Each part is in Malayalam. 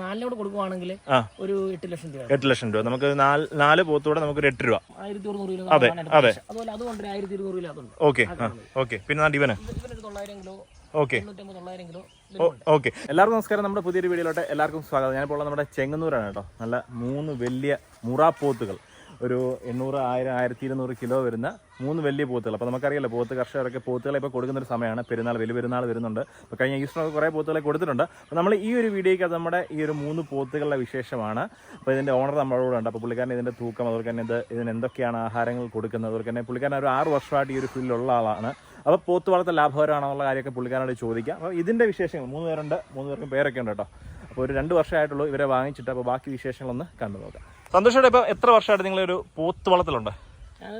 നാലിനോട് കൊടുക്കുവാണെങ്കിൽ ആ. ഒരു എട്ട് ലക്ഷം രൂപ. എട്ട് ലക്ഷം രൂപ. നമുക്ക് നാല് പോത്തോടെ നമുക്ക് ഒരു എട്ട് രൂപ. ആയിരത്തി ഒരുന്നൂറ് കിലോ അതെ, അതെ. അതുപോലെ അതുകൊണ്ട് ഒരു ആയിരത്തി ഇരുന്നൂറ് കിലോ അതുണ്ട് ഓക്കെ ഓക്കെ. പിന്നെ ഇവന് തൊള്ളായിരം കിലോ ഓക്കെ. ഓക്കെ. എല്ലാവർക്കും നമസ്കാരം. നമ്മുടെ പുതിയൊരു വീഡിയോയിലോട്ട് എല്ലാവർക്കും സ്വാഗതം. ഞാനിപ്പോൾ നമ്മുടെ ചെങ്ങന്നൂരാണ് കേട്ടോ. നല്ല മൂന്ന് വലിയ മുറാപ്പോത്തുകൾ. ഒരു എണ്ണൂറ് ആയിരം ആയിരത്തി ഇരുന്നൂറ് കിലോ വരുന്ന മൂന്ന് വലിയ പോത്തുകൾ. അപ്പോൾ നമുക്കറിയാലോ പോത്ത് കർഷകരൊക്കെ പോത്തുകളെ ഇപ്പോൾ കൊടുക്കുന്ന ഒരു സമയമാണ്. പെരുന്നാൾ വലിയ പെരുന്നാൾ വരുന്നുണ്ട്. അപ്പോൾ കഴിഞ്ഞ ഈസ്റ്ററൊക്കെ കുറേ പോത്തുകളെ കൊടുത്തിട്ടുണ്ട്. അപ്പോൾ നമ്മൾ ഈ ഒരു വീഡിയോയ്ക്ക് അത് നമ്മുടെ ഈ ഒരു മൂന്ന് പോത്തുകളുടെ വിശേഷമാണ്. അപ്പോൾ ഇതിന്റെ ഓണർ നമ്മളോട് ഉണ്ട്. അപ്പോൾ പുള്ളിക്കാരൻ ഇതിന്റെ തൂക്കം അതുപോലെ തന്നെ ഇത് ഇതിന് എന്തൊക്കെയാണ് ആഹാരങ്ങൾ കൊടുക്കുന്നത് അതുപോലെ തന്നെ പുള്ളിക്കാരൻ ഒരു ആറ് വർഷമായിട്ട് ഈ ഒരു ഫീൽഡിലുള്ള ആളാണ്. അപ്പോൾ പോത്ത് വളർത്തൽ ലാഭകരമാണെന്നുള്ള കാര്യമൊക്കെ പുള്ളിക്കാരനോട് ചോദിക്കാം. അപ്പോൾ ഇതിന്റെ വിശേഷങ്ങൾ മൂന്ന് പേരുണ്ട് മൂന്ന് പേർക്കും പേരൊക്കെ ഉണ്ട് കേട്ടോ. അപ്പോൾ ഒരു രണ്ട് വർഷമായിട്ടുള്ളൂ ഇവരെ വാങ്ങിച്ചിട്ട് അപ്പോൾ ബാക്കി വിശേഷങ്ങളൊന്ന് കണ്ടു നോക്കാം. സന്തോഷയുടെ ഇപ്പോൾ എത്ര വർഷമായിട്ട് നിങ്ങളൊരു പോത്ത് വളത്തിലുണ്ട്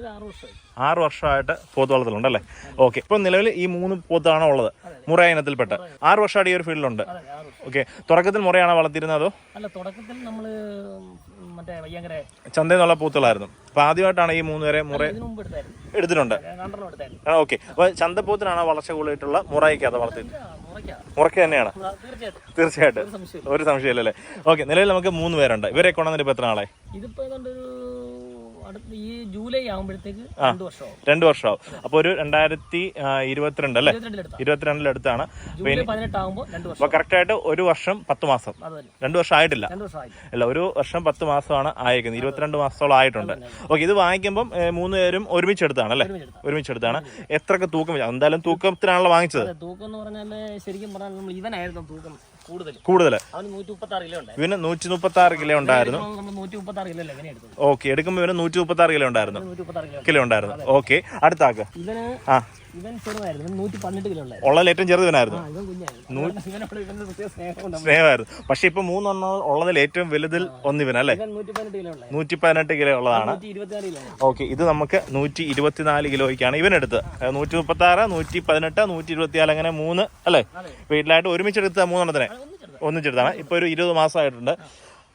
ആറ് വർഷമായി. ആറ് വർഷമായിട്ട് പോത്ത് വളത്തിലുണ്ട് വളർത്തലുണ്ടല്ലേ ഓക്കെ ഇപ്പം നിലവിൽ ഈ മൂന്ന് പോത്താണോ ഉള്ളത് മുറ ഇനത്തിൽപ്പെട്ട് ആറ് വർഷമായിട്ട് ഈ ഒരു ഫീൽഡിലുണ്ട്. ഓക്കെ തുടക്കത്തിൽ മുറയാണോ വളർത്തിയിരുന്നത് അതോ? അല്ല തുടക്കത്തിൽ നമ്മൾ മറ്റേ വയ്യങ്കര ചന്തയിൽ നിന്നുള്ള പോത്തുകളായിരുന്നു. അപ്പോൾ ആദ്യമായിട്ടാണ് ഈ മൂന്ന് പേരെ മുറ എടുത്തിട്ടുണ്ട്. ആ ഓക്കെ അപ്പോൾ ചന്തപ്പോത്തിനാണോ വളർച്ച കൂടുതലായിട്ടുള്ള മുറയ്ക്ക് അത് ആ, മുറയ്ക്ക് തന്നെയാണ്. തീർച്ചയായിട്ടും. ഒരു സംശയമില്ല ഒരു സംശയമില്ല അല്ലേ ഓക്കെ നിലവിൽ നമുക്ക് മൂന്ന് പേരുണ്ട്. ഇവരെ കൊണ്ടുവന്നിട്ട് ഇപ്പൊ എത്ര നാളെ ഇതിപ്പോ ഈ ജൂലൈ ആകുമ്പോഴത്തേക്ക് രണ്ട് വർഷമാവും. അപ്പൊ ഒരു രണ്ടായിരത്തി ഇരുപത്തിരണ്ട് അല്ലേ? ഇരുപത്തിരണ്ടിലെടുത്താം ഇരുപത്തിരണ്ടിലെടുത്താണ് വർഷം അപ്പോൾ കറക്റ്റായിട്ട് ഒരു വർഷം പത്ത് മാസം. രണ്ടു വർഷം ആയിട്ടില്ല. അല്ല ഒരു വർഷം പത്ത് മാസമാണ് ആയിരിക്കുന്നത് ഇരുപത്തിരണ്ട് മാസത്തോളം ആയിട്ടുണ്ട്. ഓക്കെ ഇത് വാങ്ങിക്കുമ്പോൾ മൂന്ന് പേരും ഒരുമിച്ച് എടുത്താണ് അല്ലേ ഒരുമിച്ച് എടുത്താണ് എത്രയൊക്കെ തൂക്കം എന്തായാലും തൂക്കത്തിനാണല്ലോ വാങ്ങിച്ചത്? തൂക്കം എന്ന് പറഞ്ഞാൽ ശരിക്കും പറഞ്ഞാൽ ഇവനായിരുന്നു തൂക്കം. കൂടുതൽ. ഇവന് നൂറ്റി മുപ്പത്തി ആറ് കിലോ ഉണ്ടായിരുന്നു. ഓക്കെ എടുക്കുമ്പോൾ ഇവന് നൂറ്റി മുപ്പത്തി ആറ് കിലോ ഉണ്ടായിരുന്നു. കിലോ ഉണ്ടായിരുന്നു. ഓക്കെ അടുത്താക്ക്. ആ. ഇവൻ ചെറുതായിരുന്നു. ഇവൻ നൂറ്റി പതിനെട്ട് കിലോ ഉള്ളത് ഉള്ളതിൽ ഏറ്റവും ചെറുതിനായിരുന്നു ആ ഇവൻ കുഞ്ഞായിരുന്നു. ഇവനോട് ഇവന്റെ പ്രത്യേക സ്നേഹം ഉണ്ട് സ്നേഹമായിരുന്നു. പക്ഷെ ഇപ്പൊ മൂന്നെണ്ണം ഉള്ളതിൽ ഏറ്റവും വലുതിൽ ഒന്നിവനല്ലേ ഇവൻ നൂറ്റി പതിനെട്ട് കിലോ ഉള്ളത് നൂറ്റി പതിനെട്ട് കിലോ ഉള്ളതാണ്. നൂറ്റി ഇരുപത്തിനാല് കിലോ ഉണ്ട്. ഓക്കെ ഇത് നമുക്ക് നൂറ്റി ഇരുപത്തിനാല് കിലോയ്ക്കാണ് ഇവനെടുത്ത്. നൂറ്റി മുപ്പത്തി ആറ് നൂറ്റി പതിനെട്ട് നൂറ്റി ഇരുപത്തിനാല് അങ്ങനെ മൂന്ന് അല്ലേ. വീട്ടിലായിട്ട് ഒരുമിച്ചെടുത്ത മൂന്നെണ്ണത്തിനെ. ഒന്നിച്ചെടുത്താണ്. ഇപ്പൊ ഒരു ഇരുപത് മാസമായിട്ടുണ്ട്.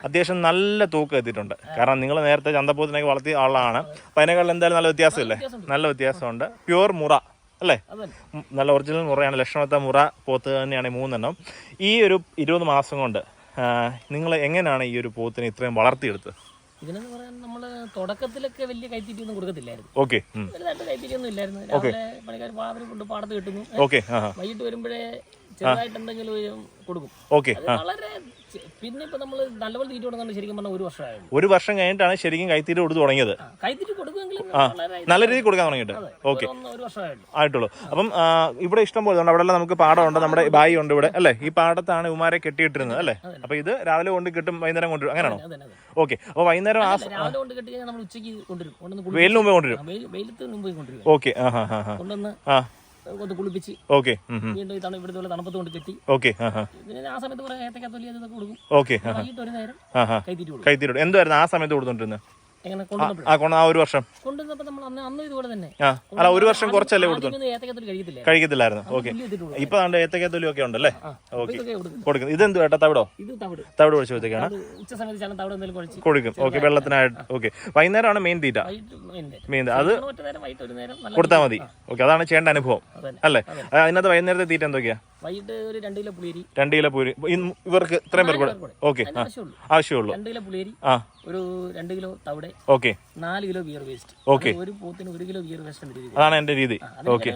അത്യാവശ്യം നല്ല തൂക്കം എത്തിയിട്ടുണ്ട്. കാരണം നിങ്ങൾ നേരത്തെ ചന്തപ്പൂത്തിനൊക്കെ വളർത്തിയ ആളാണ്. അപ്പൊ അതിനേക്കാൾ എന്തായാലും നല്ല വ്യത്യാസമില്ലേ? നല്ല വ്യത്യാസമുണ്ട്. പ്യുവർ മുറ. അല്ലേ? നല്ല ഒറിജിനൽ മുറയാണ്. ലക്ഷണത്തെ മുറ പോത്ത് തന്നെയാണ് ഈ മൂന്നെണ്ണം. ഈ ഒരു ഇരുപത് മാസം കൊണ്ട് നിങ്ങൾ എങ്ങനെയാണ് ഈ ഒരു പോത്തിനെ ഇത്രയും വളർത്തിയെടുത്തത് ഇതിനെന്ന് പറയാൻ നമ്മൾ തുടക്കത്തിലൊക്കെ വലിയ കൈത്തീറ്റി ഒന്നും കൊടുക്കത്തില്ലായിരുന്നു. ഓക്കെ വലുതായിട്ട് കൈത്തീറ്റി ഒന്നും ഇല്ലായിരുന്നു. രാവിലെ പണിക്കാർ പാവനം കൊണ്ട് പാടത്ത് കിട്ടുന്നു. ഓക്കെ വൈകിട്ട് വരുമ്പോഴേ ചെറുതായിട്ട് എന്തെങ്കിലും കൊടുക്കും. ഓക്കെ വളരെ പിന്നെ ഇപ്പൊ നമ്മൾ നല്ലപോലെ തീറ്റ കൊടുക്കാൻ ശരിക്കും പറഞ്ഞാൽ ഒരു വർഷമായിരുന്നു ഒരു വർഷം കഴിഞ്ഞിട്ടാണ് ശരിക്കും കൈത്തീര് കൊടുത്ത് തുടങ്ങിയത്. ആ, കൊടുക്കുക കൊടുക്കുമെങ്കിലും നല്ല രീതിയിൽ കൊടുക്കാൻ തുടങ്ങിയിട്ട്. ഓക്കെ. ഒരു ആയിട്ടുള്ളൂ. അപ്പം ആ, ഇവിടെ ഇഷ്ടം പോലെ ഉണ്ട്. അവിടെ എല്ലാം നമുക്ക് പാടമുണ്ട്. നമ്മുടെ ബായി ഉണ്ട് ഇവിടെ. അല്ലേ? ഈ പാടത്താണ് ഉമാരെ കെട്ടിയിട്ടിരുന്നത് അല്ലേ? അപ്പൊ ഇത് രാവിലെ കൊണ്ട് കിട്ടും വൈകുന്നേരം കൊണ്ട് അങ്ങനെയാണോ? അതെ അതെ. ഓക്കെ. അപ്പൊ വൈകുന്നേരം ആ രാവിലെ കൊണ്ട് കെട്ടി കഴിഞ്ഞാൽ നമ്മൾ ഉച്ചയ്ക്ക് കൊണ്ടുവരും. കൊണ്ടുവന്ന് വെയിലിന് മുമ്പേ കൊണ്ടുവരും. കുളിപ്പിച്ച്- ആ, വെയിൽ- വെയിലത്ത് മുമ്പ് കൊണ്ടുവരും. ഓക്കെ. ആ ഹാ ഹാ ഹാ കൊണ്ടുവന്ന് ആ. കുളിപ്പിച്ച് ഓക്കെ. വീണ്ടും ഇതാണ് ഇവിടുത്തെ പോലെ തണുപ്പത്ത് കൊണ്ട് കെട്ടി. ഓക്കെ ആ ആ. സമയത്ത് കുറെ ഏത്തക്കത്തൊലി അതൊക്കെ കൊടുക്കും. ഓക്കെ ആ വൈകിട്ട് ഒരു നേരം കൈത്തീറ്റി കൊടുക്കും. എന്തുവായിരുന്നു ആ സമയത്ത് കൊടുത്തോണ്ടിരുന്നത് ആ കൊണ്ട ആ ഒരു വർഷം. അല്ല ഒരു വർഷം കുറച്ചല്ലേ കൊടുത്തു കഴിക്കത്തില്ലായിരുന്നു. ഓക്കെ. ഇപ്പൊ ദാണ്ട് ഏത്തക്കത്തൊലി ഒക്കെ ഉണ്ടല്ലേ? ഓക്കെ. കൊടുക്കും ഇതെന്ത് ഏട്ടാ തവിടോ? തവിട്. ഒഴിച്ച് വെച്ചേക്കാണ്. കൊടുക്കും. ഓക്കെ വെള്ളത്തിനായിട്ട്. ഓക്കെ. വൈകുന്നേരമാണ് മെയിൻ തീറ്റ. മെയിൻ അത് കൊടുത്താൽ മതി. ഓക്കെ അതാണ് ചെയ്യേണ്ട അനുഭവം. അല്ലേ? അതിനകത്ത് വൈകുന്നേരത്തെ തീറ്റ എന്തൊക്കെയാ? വൈകിട്ട് ഒരു രണ്ട് കിലോ പുളിയരി. രണ്ട് കിലോ പൂരി ഇവർക്ക് ഇത്രയും പേർ കൂടെ. ഓക്കെ. ആവശ്യമുള്ളൂ. രണ്ട് കിലോ പുളിയരി ആ. ഒരു രണ്ട് കിലോ തവിടെ ഓക്കെ. നാല് കിലോ ബിയർ വേസ്റ്റ്. ഓക്കെ. ഒരു പൂത്തിന് ഒരു കിലോ ബിയർ വേസ്റ്റ് അതാണ് എന്റെ രീതി. ഓക്കെ.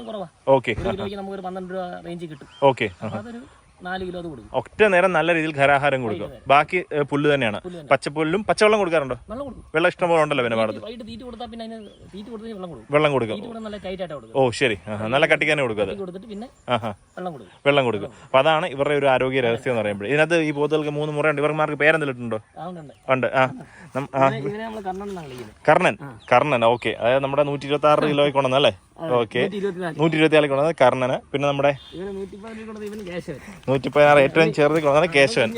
ഓക്കെ. നമുക്ക് ഒരു പന്ത്രണ്ട് രൂപ റേഞ്ച് കിട്ടും. ഓക്കെ. അതൊരു നാല് കിലോ അത് കൊടുക്കും. ഒറ്റ നേരം നല്ല രീതിയിൽ ഖരാഹാരം കൊടുക്കും. ബാക്കി പുല്ല് തന്നെയാണ്. പുല്ല് പച്ചപ്പുല്ലും പച്ചവെള്ളം കൊടുക്കാറുണ്ടോ? വെള്ളം ഇഷ്ടം പോലെ ഉണ്ടല്ലോ പിന്നെ പാടത്ത്. വൈകിട്ട് തീറ്റ കൊടുത്താൽ പിന്നെ അതിന് തീറ്റ കൊടുത്ത് വെള്ളം കൊടുക്കും. വെള്ളം കൊടുക്കും. ഓ ശരി. നല്ല കട്ടിക്കാനെ കൊടുക്കും അത്. കൊടുത്തിട്ട് പിന്നെ വെള്ളം കൊടുക്കും. വെള്ളം കൊടുക്കും. അപ്പൊ അതാണ് ഇവരുടെ ഒരു ആരോഗ്യ രഹസ്യം എന്ന് പറയുമ്പോൾ ഇതിനകത്ത് ഈ പോത്തുകൾക്ക് മൂന്ന് മുറയുണ്ട്. ഇവർമാർക്ക് പേരെന്തെങ്കിലും ഉണ്ട് ആ കർണൻ കർണൻ. ഓക്കെ. അതായത് നമ്മുടെ നൂറ്റി ഇരുപത്തി ആറ് കിലോയ്ക്ക് കൊണ്ടുവന്നല്ലേ ഓക്കെ. നൂറ്റി ഇരുപത്തി നാല് കൊണ്ടുവന്നത് കർണന്. പിന്നെ നമ്മുടെ നൂറ്റി പതിനാറ് ഏറ്റവും ചെറുത് കൊണ്ടുവന്നത് കേശവൻ.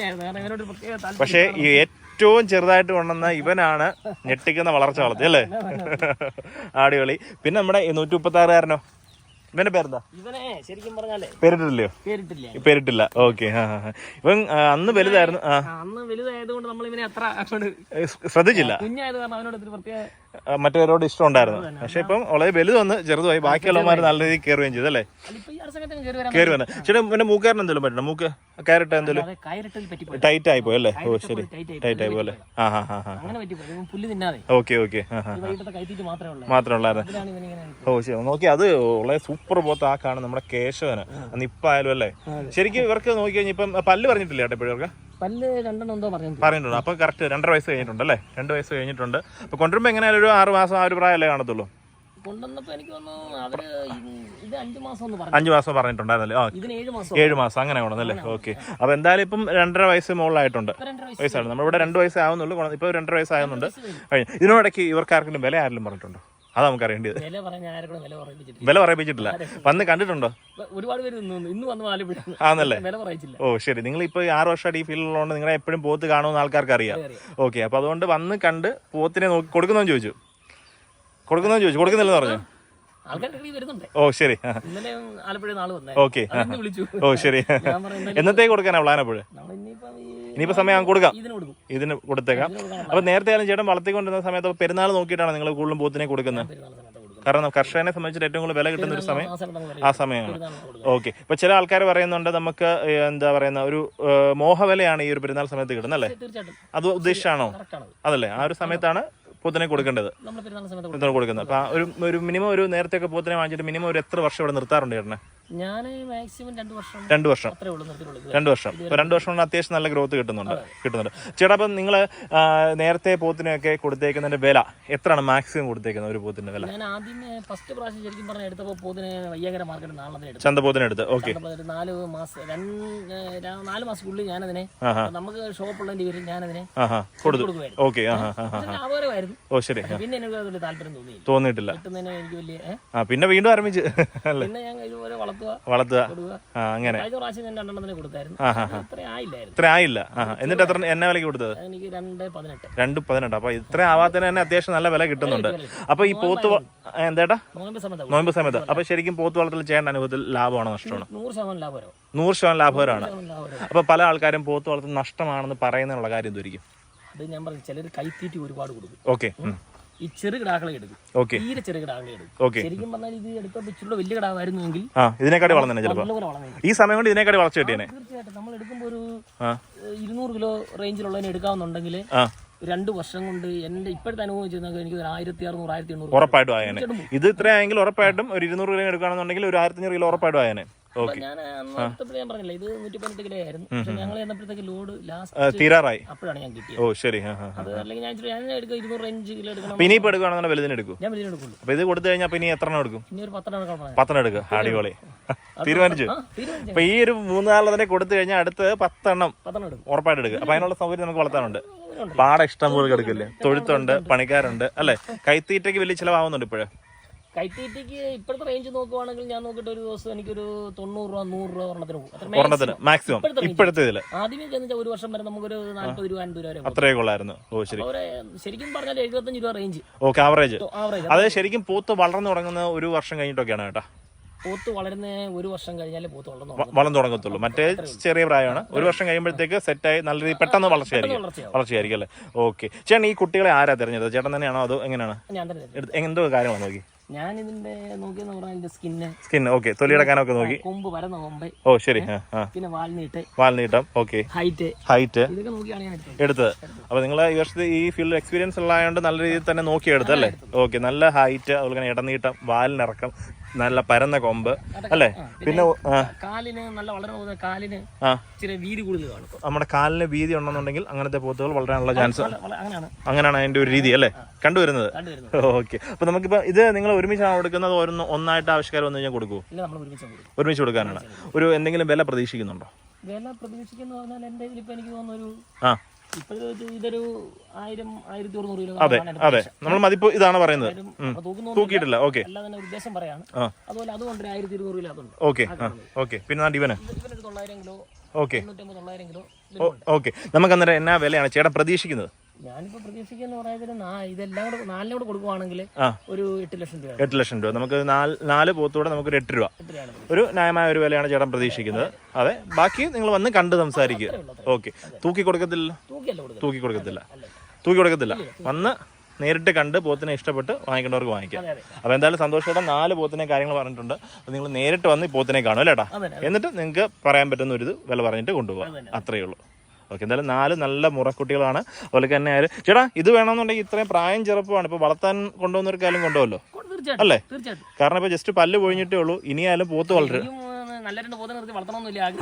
പക്ഷേ ഈ ഏറ്റവും ചെറുതായിട്ട് കൊണ്ടുവന്ന ഇവനാണ് ഞെട്ടിക്കുന്ന വളർച്ച വളർത്തി അല്ലേ? അടിപൊളി. പിന്നെ നമ്മുടെ നൂറ്റി മുപ്പത്തി ആറുകാരനോ ഇവന്റെ പേരെന്താ? ശരിക്കും പറഞ്ഞാലേ പേരിട്ടില്ലയോ? പേരിട്ടില്ല. പേരിട്ടില്ല. ഓക്കെ. ഇവൻ അന്ന് വലുതായിരുന്നു അന്ന് നമ്മൾ ഇവനെ അത്ര ശ്രദ്ധിച്ചില്ല. കുഞ്ഞായത് കാരണം അവനോട് ഒരു പ്രത്യേക മറ്റവരോട് ഇഷ്ടം ഉണ്ടായിരുന്നു പക്ഷെ ഇപ്പം വളരെ വലുത് വന്ന് ചെറുതായി. ബാക്കിയുള്ളവന്മാർ നല്ല രീതിയിൽ കയറുകയും ചെയ്തു അല്ലേ? കയറി കയറി ചേട്ടാ പിന്നെ മൂക്കാരൻ എന്തെങ്കിലും പറ്റണം മൂക്ക് കയറിട്ട് എന്തെങ്കിലും? ടൈറ്റ് ആയി പോയല്ലേ അല്ലേ? ഓ ശരി. ടൈറ്റ് ആയി പോലെ ആ ഹാ ഹാ ഹാ ഓക്കെ ഓക്കെ. മാത്രമേ ഉള്ളൂ മാത്രമേ ഉള്ളായിരുന്നു. ഓ ശരി. നോക്കി അത് വളരെ സൂപ്പർ പോത്ത് ആക്കാണ് നമ്മുടെ കേശവന്. അന്ന് ഇപ്പം ആയാലും അല്ലേ ശരിക്കും ഇവർക്ക് നോക്കി കഴിഞ്ഞാൽ ഇപ്പം പല്ല് പറഞ്ഞിട്ടില്ല ചേട്ടാ ഇപ്പോഴും ഇവർക്ക്? പല്ല് രണ്ടെണ്ണം എന്തോ പറഞ്ഞു പറഞ്ഞിട്ടുണ്ട്. അപ്പോൾ കറക്റ്റ് രണ്ടര വയസ്സ് കഴിഞ്ഞിട്ടുണ്ട് അല്ലേ രണ്ട് വയസ്സ് കഴിഞ്ഞിട്ടുണ്ട്. അപ്പോൾ കൊണ്ടുവരുമ്പോൾ എങ്ങനെയാലും ഒരു ആറ് മാസം ആ ഒരു പ്രായമല്ലേ കാണത്തുള്ളൂ? കൊണ്ടുവന്നപ്പോ എനിക്ക് തോന്നുന്നു അവർ ഇത് അഞ്ച് മാസം എന്ന് പറഞ്ഞു. അഞ്ച് മാസം പറഞ്ഞിട്ടുണ്ടായിരുന്നല്ലേ? ആ ഇതിന് ഏഴ് മാസം. ഏഴ് മാസം. അങ്ങനെ വേണമെന്നല്ലേ ഓക്കെ. അപ്പോൾ എന്തായാലും ഇപ്പം രണ്ടര വയസ്സ് മുകളിലായിട്ടുണ്ട്. ഇപ്പൊ വയസ്സാണ്. നമ്മളിവിടെ രണ്ട് വയസ്സാവുന്നുള്ളൂ ഇപ്പോൾ രണ്ടര വയസ്സാകുന്നുണ്ട് കഴിഞ്ഞു. ഇതിനോടൊക്കെ ഇവർക്ക് ആർക്കെങ്കിലും വില ആരെങ്കിലും പറഞ്ഞിട്ടുണ്ടോ? അതാ നമുക്ക് അറിയേണ്ടത്. വില പറയിപ്പിച്ചിട്ടില്ല. വന്ന് കണ്ടിട്ടുണ്ടോ? ഇപ്പൊ ഒരുപാട് പേര് ഇന്ന് വന്നു. ആലപ്പുഴ പറയിച്ചില്ല. ഓ ശരി. നിങ്ങൾ ഇപ്പോൾ ആറ് വർഷമായിട്ട് ഈ ഫീൽഡിലുള്ളതുകൊണ്ട് നിങ്ങളെ എപ്പോഴും പോത്ത് കാണുമെന്ന് ആൾക്കാർക്ക് അറിയാം. ഓക്കെ അപ്പോൾ അതുകൊണ്ട് വന്ന് കണ്ട് പോത്തിനെ നോക്കി കൊടുക്കുന്ന ചോദിച്ചു. കൊടുക്കുന്ന ചോദിച്ചു. കൊടുക്കുന്നില്ലെന്ന് പറഞ്ഞു? ഓ ശരി. ഓക്കെ. ഓ ശരി. എന്നത്തേക്ക് കൊടുക്കാനാ പ്ലാൻ അപ്പോഴേ? ഇനിയിപ്പോൾ സമയം അങ്ങ് കൊടുക്കാം. ഇതിന് കൊടുത്തേക്കാം. അപ്പൊ അപ്പോൾ നേരത്തെ ആയാലും ചേട്ടൻ വളർത്തിക്കൊണ്ടിരുന്ന സമയത്ത് പെരുന്നാൾ നോക്കിയിട്ടാണ് നിങ്ങൾ കൂടുതലും പോത്തിനെ കൊടുക്കുന്നത്. കാരണം കർഷകനെ സംബന്ധിച്ചിട്ട് ഏറ്റവും കൂടുതൽ വില കിട്ടുന്ന ഒരു സമയം ആ സമയമാണ്. ഓക്കെ. ഇപ്പൊ ചില ആൾക്കാർ പറയുന്നുണ്ട് നമുക്ക് എന്താ പറയുന്ന ഒരു മോഹവിലയാണ് ഈ ഒരു പെരുന്നാൾ സമയത്ത് കിട്ടുന്നത് അല്ലേ? അത് ഉദ്ദേശിച്ചാണോ? അതല്ലേ. ആ ഒരു സമയത്താണ് പോത്തിനെ കൊടുക്കേണ്ടത്. കൊടുക്കുന്നത്. അപ്പൊ ഒരു ഒരു മിനിമം ഒരു നേരത്തെ ഒക്കെ പോത്തിനെ വാങ്ങിച്ചിട്ട് മിനിമം ഒരു എത്ര വർഷം ഇവിടെ നിർത്താറുണ്ട് ചേട്ടനെ? ഞാൻ മാക്സിമം രണ്ട് വർഷം രണ്ട് വർഷം. രണ്ട് വർഷം. ഇപ്പൊ രണ്ട് വർഷം കൊണ്ട് അത്യാവശ്യം നല്ല ഗ്രോത്ത് കിട്ടുന്നുണ്ട്. കിട്ടുന്നുണ്ട്. ചേട്ടാ അപ്പം നിങ്ങൾ നേരത്തെ പോത്തിനൊക്കെ കൊടുത്തേക്കുന്നതിന്റെ വില എത്രയാണ് മാക്സിമം കൊടുത്തേക്കുന്നത് ഒരു പോത്തിന്റെ വില? ഞാൻ ആദ്യം ഫസ്റ്റ് പ്രാവശ്യം ശരിക്കും പറഞ്ഞ എടുത്തപ്പോൾ പോത്തിന് വയ്യാകര മാർക്കറ്റ് നാളെ ചന്തപോത്തിനെ എടുത്ത്. ഓക്കെ നാല് മാസം നാല് മാസത്തിനുള്ളിൽ ഞാനതിനെ. നമുക്ക് ഷോപ്പുള്ളതിന്റെ പേരിൽ ഞാനതിനെ കൊടുത്തു ഓക്കെ ലാഭകരമായിരുന്നു ഓ ശരി. പിന്നെ എനിക്ക് താല്പര്യം തോന്നി തോന്നിയിട്ടില്ല. എനിക്ക് വലിയ പിന്നെ വീണ്ടും ആരംഭിച്ച്. പിന്നെ ഞാൻ ഇതുപോലെ വളർത്തുക വളർത്തുക അങ്ങനെ. ഇത്ര ആയില്ല. എന്നിട്ട് എത്ര എന്നെ വിലക്ക് കൊടുത്തത്? രണ്ട് പതിനെട്ട്. അപ്പൊ ഇത്ര ആവാത്തതിന് തന്നെ അത്യാവശ്യം നല്ല വില കിട്ടുന്നുണ്ട്. അപ്പൊ ഈ പോത്ത് എന്തേട്ടാ നോയമ്പ് സമയത്ത് അപ്പൊ ശരിക്കും പോത്ത് വളർത്തൽ ചെയ്യേണ്ട അനുഭവത്തിൽ ലാഭമാണോ നഷ്ടമാണോ? നൂറ് ശതമാനം ലാഭകരമാണ്. അപ്പൊ പല ആൾക്കാരും പോത്ത് വളർത്തൽ നഷ്ടമാണെന്ന് പറയുന്നതിനുള്ള കാര്യം എന്തായിരിക്കും അത് ഞാൻ പറഞ്ഞു ചിലർ കൈത്തീറ്റി ഒരുപാട് കൊടുക്കും. ഓക്കെ ഈ ചെറു കിടാക്കളെ എടുക്കും. ഓക്കെ. തീരെ ചെറു കിടാക്കളെ എടുക്കും. ശരിക്കും പറഞ്ഞാൽ ഇത് എടുത്താൽ ഇച്ചിരി വലിയ കിടാവായിരുന്നെങ്കിൽ ഇതിനെക്കാട്ടി വളർന്നെ ചിലപ്പോ. നല്ലപോലെ വളർന്നു ഈ സമയം കൊണ്ട് ഇതിനെക്കാട്ടി വളർച്ച കിട്ടിയേ തീർച്ചയായിട്ടും. നമ്മൾ എടുക്കുമ്പോൾ ഒരു ഇരുന്നൂറ് കിലോ റേഞ്ചിലുള്ളതിനെ എടുക്കാവുന്നുണ്ടെങ്കിൽ രണ്ട് വർഷം കൊണ്ട് എന്റെ ഇപ്പോഴത്തെ അനുഭവം വെച്ചാൽ എനിക്ക് ഒരു ആയിരത്തി അറുന്നൂറ് ആയിരത്തി എണ്ണൂറ് ഉറപ്പായിട്ടും ആയേനെ. ഇത് ഇത്രയായെങ്കിൽ ഉറപ്പായിട്ടും ഒരു ഇരുന്നൂറ് കിലോ എടുക്കുകയാണെന്നുണ്ടെങ്കിൽ ഒരു ആയിരത്തി അഞ്ഞൂറ് കിലോ ഉറപ്പായിട്ടും ആയേനെ. ഞാൻ പറഞ്ഞില്ല ഇത് നൂറ്റി പതിനെട്ട് കിലോ ആയിരുന്നു. പക്ഷെ ഞങ്ങൾ ചെന്നപ്പോഴത്തേക്ക് ലോഡ് ലാസ്റ്റ് തീരാറായി. അപ്പോഴാണ് ഞാൻ കിട്ടിയത്. ഓ ശരി. അത് അല്ലെങ്കിൽ ഞാൻ ഇച്ചിരി- ഞാൻ എടുക്കുക ഇരുന്നൂറ് റേഞ്ച് കിലോ എടുക്കണം. എടുക്കുകയാണെന്നുണ്ടെങ്കിൽ വലുതിന് എടുക്കും ഞാൻ വലിയ എടുക്കുള്ളൂ. അപ്പൊ ഇത് കൊടുത്തു കഴിഞ്ഞാൽ ഇനി എത്ര എണ്ണം എടുക്കും? ഇനി ഒരു പത്തെണ്ണം എടുക്കണം പത്തെണ്ണം എടുക്കുക അടിപൊളി. തീരുമാനിച്ചു. അപ്പൊ ഈ ഒരു മൂന്നാളതിനെ കൊടുത്തു കഴിഞ്ഞാൽ അടുത്ത് പത്തെണ്ണം ഉറപ്പായിട്ട് എടുക്കുക അപ്പൊ അതിനുള്ള സൗകര്യം നമുക്ക് വളർത്താനുണ്ട്. പാട ഇഷ്ടം പോലെ കിടക്കില്ലേ തൊഴുത്തുണ്ട് പണിക്കാരുണ്ട് അല്ലെ? കൈത്തീറ്റയ്ക്ക് വലിയ ചിലവാകുന്നുണ്ട് ഇപ്പോഴേ. കൈത്തീറ്റയ്ക്ക് ഇപ്പോഴത്തെ റേഞ്ച് നോക്കുവാണെങ്കിൽ ഞാൻ നോക്കിയിട്ട് ഒരു ദിവസം എനിക്കൊരു തൊണ്ണൂറ് രൂപ നൂറ് രൂപ ഒരെണ്ണത്തിന് പോകും. മാക്സിമം ഇപ്പോഴത്തെ ഇതിൽ ആദ്യമേ ചെന്ന് ഒരു വർഷം വരെ നമുക്കൊരു നാൽപ്പത് രൂപ അൻപത് രൂപ അത്രയേ കൊള്ളായിരുന്നു. ഓ ശരി. ശരിക്കും പറഞ്ഞാൽ എഴുപത്തഞ്ച് രൂപ റേഞ്ച് ഓക്കെ ആവറേജ് ആവറേജ് അത് ശരിക്കും പൂത്ത് വളർന്നു തുടങ്ങുന്ന ഒരു വർഷം കഴിഞ്ഞിട്ടൊക്കെയാണ് കേട്ടോ. പോത്ത് വളരുന്ന ഒരു വർഷം കഴിഞ്ഞാലേ പോത്ത് വളർന്നു വളം തുടങ്ങത്തുള്ളൂ. മറ്റേ ചെറിയ പ്രായമാണ്. ഒരു വർഷം കഴിയുമ്പോഴത്തേക്ക് സെറ്റായി നല്ല രീതിയിൽ പെട്ടെന്ന് വളർച്ചയായിരിക്കും. വളർച്ചയായിരിക്കും അല്ലേ? ഓക്കെ. ചേട്ടൻ ഈ കുട്ടികളെ ആരാ തിരഞ്ഞെടുത്തത്? ചേട്ടൻ തന്നെയാണോ അതോ എങ്ങനെയാണ്? എന്തോ കാര്യമാണ് നോക്കി? ഞാൻ ഇതിന്റെ നോക്കിയെന്ന് പറഞ്ഞാൽ ഇതിന്റെ സ്കിന്ന്. സ്കിൻ ഓക്കെ തൊലിയെടുക്കാനൊക്കെ നോക്കി. കൊമ്പ് വരന്ന കൊമ്പ് ഓ ശരി. പിന്നെ വാൽനീട്ട് വാൽനീട്ടം ഓക്കെ ഹൈറ്റ് ഹൈറ്റ് ഇതൊക്കെ നോക്കിയാണ് ഞാൻ എടുത്തത്. എടുത്തത്. അപ്പൊ നിങ്ങൾ ഈ വർഷത്തെ ഈ ഫീൽഡ് എക്സ്പീരിയൻസ് ഉള്ളതായതുകൊണ്ട് നല്ല രീതിയിൽ തന്നെ നോക്കി എടുത്തല്ലേ ഓക്കെ നല്ല ഹൈറ്റ് അതുപോലെ തന്നെ ഇടനീട്ടം വാലിനിറക്കം. നല്ല പരന്ന കൊമ്പ്. അല്ലേ? പിന്നെ കാലിന് നല്ല വളരെ കാലിന് ഇച്ചിരി വീതി കൂടുതൽ കാണും നമ്മുടെ കാലിന് വീതി ഉണ്ടെന്നുണ്ടെങ്കിൽ അങ്ങനത്തെ പോത്തുകൾ വളരാനുള്ള ചാൻസ് അങ്ങനെയാണ്. അതിന്റെ ഒരു രീതി അല്ലേ? കണ്ടുവരുന്നത്. ഓക്കെ. അപ്പൊ നമുക്കിപ്പോ ഇത് നിങ്ങൾ ഒരുമിച്ചാണ് കൊടുക്കുന്നത് ഒന്ന് ഒന്നായിട്ട് ആവശ്യക്കാർ വന്നു കഴിഞ്ഞാൽ കൊടുക്കൂ ഒരുമിച്ച് കൊടുക്കും. ഒരുമിച്ച് കൊടുക്കാനാണ്. ഒരു എന്തെങ്കിലും വില പ്രതീക്ഷിക്കുന്നുണ്ടോ? വില പ്രതീക്ഷിക്കുന്നു പറഞ്ഞാൽ എനിക്ക് തോന്നുന്നു ഒരു ഇതൊരു ആയിരം ആയിരത്തി ഒരുന്നൂറ് കിലോ അതെ അതെ. നമ്മൾ മതിപ്പ് ഇതാണ് പറയുന്നത്. തൂക്കിയിട്ടില്ല. ഓക്കെ. അല്ലാതെ തന്നെ ഒരു ഉദ്ദേശം പറയാണ് അതുപോലെ അതുകൊണ്ട് ഒരു ആയിരത്തി ഇരുന്നൂറ് കിലോ അതുണ്ട്. Okay okay. പിന്നെ ഇവന് തൊള്ളായിരം കിലോ ഓക്കെ. തൊള്ളായിരം കിലോ ഓക്കെ. നമുക്ക് അന്നേരം എന്നാ വിലയാണ് ചേട്ടൻ പ്രതീക്ഷിക്കുന്നത്? ഞാനിപ്പോൾ പ്രതീക്ഷിക്കുന്ന പറയുന്നത് ഇതെല്ലാം കൂടെ നാലിനും കൂടെ കൊടുക്കുവാണെങ്കിൽ ഒരു എട്ട് ലക്ഷം രൂപ എട്ട് ലക്ഷം രൂപ. നമുക്ക് നാല് നാല് പോത്തൂടെ നമുക്ക് ഒരു എട്ട് രൂപ. ഒരു ന്യായമായ ഒരു വിലയാണ് ചേട്ടൻ പ്രതീക്ഷിക്കുന്നത്. അതെ ബാക്കി നിങ്ങൾ വന്ന് കണ്ട് സംസാരിക്കുക. ഓക്കെ. തൂക്കി കൊടുക്കത്തില്ല തൂക്കി കൊടുക്കത്തില്ല. തൂക്കി കൊടുക്കത്തില്ല. വന്ന് നേരിട്ട് കണ്ട് പോത്തിനെ ഇഷ്ടപ്പെട്ട് വാങ്ങിക്കേണ്ടവർക്ക് വാങ്ങിക്കാം. അപ്പോൾ എന്തായാലും സന്തോഷത്തോടെ നാല് പോത്തിനെ കാര്യങ്ങൾ പറഞ്ഞിട്ടുണ്ട്. അപ്പോൾ നിങ്ങൾ നേരിട്ട് വന്ന് ഈ പോത്തിനെ കാണും അല്ലേട്ടാ എന്നിട്ട് നിങ്ങൾക്ക് പറയാൻ പറ്റുന്ന ഒരു വില പറഞ്ഞിട്ട് കൊണ്ടുപോകാം അത്രയേ ഉള്ളൂ. ഓക്കെ എന്തായാലും നാല് നല്ല മുറക്കുട്ടികളാണ്. അതുപോലെ തന്നെ ആയാലും ചേട്ടാ ഇത് വേണമെന്നുണ്ടെങ്കിൽ ഇത്രയും പ്രായം ചെറുപ്പമാണ്. ഇപ്പോൾ വളർത്താൻ കൊണ്ടുവന്നൊരു കാലം കൊണ്ടുപോകല്ലോ? അല്ലേ? കാരണം ഇപ്പോൾ ജസ്റ്റ് പല്ല് പൊഴിഞ്ഞിട്ടേ ഉള്ളൂ. ഇനിയായാലും പോത്ത് വളരും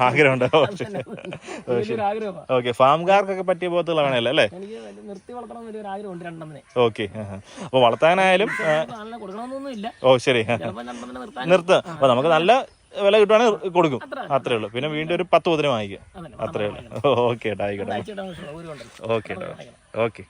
ആഗ്രഹമുണ്ട്. ഓക്കെ ഫാംകാർക്കൊക്കെ പറ്റിയ പോത്തുകൾ വേണമല്ലോ അല്ലേ? ഓക്കെ അപ്പൊ വളർത്താനായാലും ഓ ശരി. നിർത്താം. അപ്പൊ നമുക്ക് നല്ല വില കിട്ടുവാണെങ്കിൽ കൊടുക്കും. അത്രേ ഉള്ളൂ. പിന്നെ വീണ്ടും ഒരു പത്ത് പോത്തിനെ വാങ്ങിക്കുക അത്രേ ഉള്ളൂ. ഓക്കെ ആയിക്കോട്ടെ ഓക്കെ ഓക്കെ.